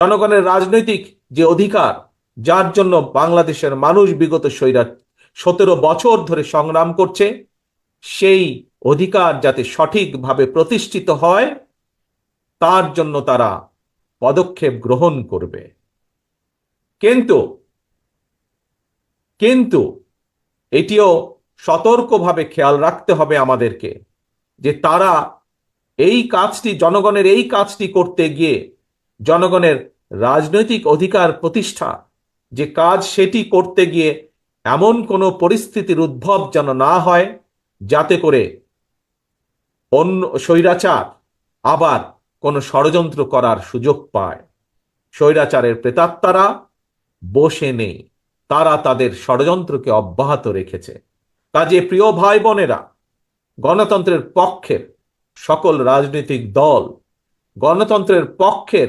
জনগণের রাজনৈতিক যে অধিকার, যার জন্য বাংলাদেশের মানুষ বিগত সৈরা সতেরো বছর ধরে সংগ্রাম করছে, সেই অধিকার যাতে সঠিকভাবে প্রতিষ্ঠিত হয়, তার জন্য তারা পদক্ষেপ গ্রহণ করবে। কিন্তু কিন্তু এটিও সতর্কভাবে খেয়াল রাখতে হবে আমাদেরকে যে তারা এই কাজটি, জনগণের এই কাজটি করতে গিয়ে জনগণের রাজনৈতিক অধিকার প্রতিষ্ঠা, যে কাজ সেটি করতে গিয়ে এমন কোনো পরিস্থিতির উদ্ভব যেন না হয়, যাতে করে অন্য স্বৈরাচার আবার কোনো ষড়যন্ত্র করার সুযোগ পায়। স্বৈরাচারের প্রেতাত্মারা বসে নেই, তারা তাদের ষড়যন্ত্রকে অব্যাহত রেখেছে। কাজে প্রিয় ভাই বোনেরা গণতন্ত্রের পক্ষের সকল রাজনৈতিক দল, গণতন্ত্রের পক্ষের